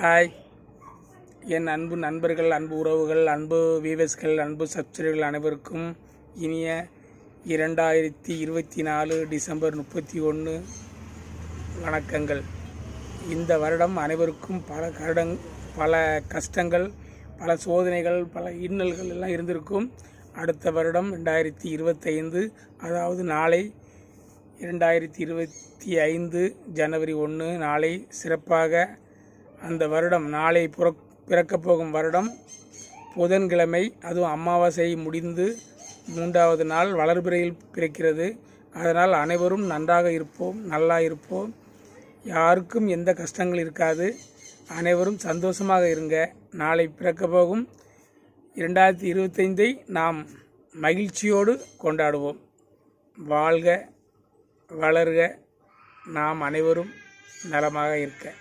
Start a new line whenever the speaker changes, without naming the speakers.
Hi என் அன்பு நண்பர்கள் அன்பு உறவுகள் அன்பு வீவர்ஸ்கள் அன்பு சப்ஸ்கிரைபர்கள் அனைவருக்கும் இனிய இரண்டாயிரத்தி இருபத்தி நாலு டிசம்பர் முப்பத்தி ஒன்று வணக்கங்கள். இந்த வருடம் அனைவருக்கும் பல கருடங் பல கஷ்டங்கள் பல சோதனைகள் பல இன்னல்கள் எல்லாம் இருந்திருக்கும். அடுத்த வருடம் ரெண்டாயிரத்தி இருபத்தைந்து அதாவது நாளை இரண்டாயிரத்தி இருபத்தி ஐந்து ஜனவரி ஒன்று நாளை சிறப்பாக அந்த வருடம் நாளை புற பிறக்கப் போகும் வருடம் புதன்கிழமை அதுவும் அமாவாசை முடிந்து மூன்றாவது நாள் வளர்பிறையில் பிறக்கிறது. அதனால் அனைவரும் நன்றாக இருப்போம் நல்லா இருப்போம். யாருக்கும் எந்த கஷ்டங்கள் இருக்காது. அனைவரும் சந்தோஷமாக இருங்க. நாளை பிறக்கப் போகும் இரண்டாயிரத்தி இருபத்தைந்தை நாம் மகிழ்ச்சியோடு கொண்டாடுவோம். வாழ்க வளர்க. நாம் அனைவரும் நலமாக இருக்க.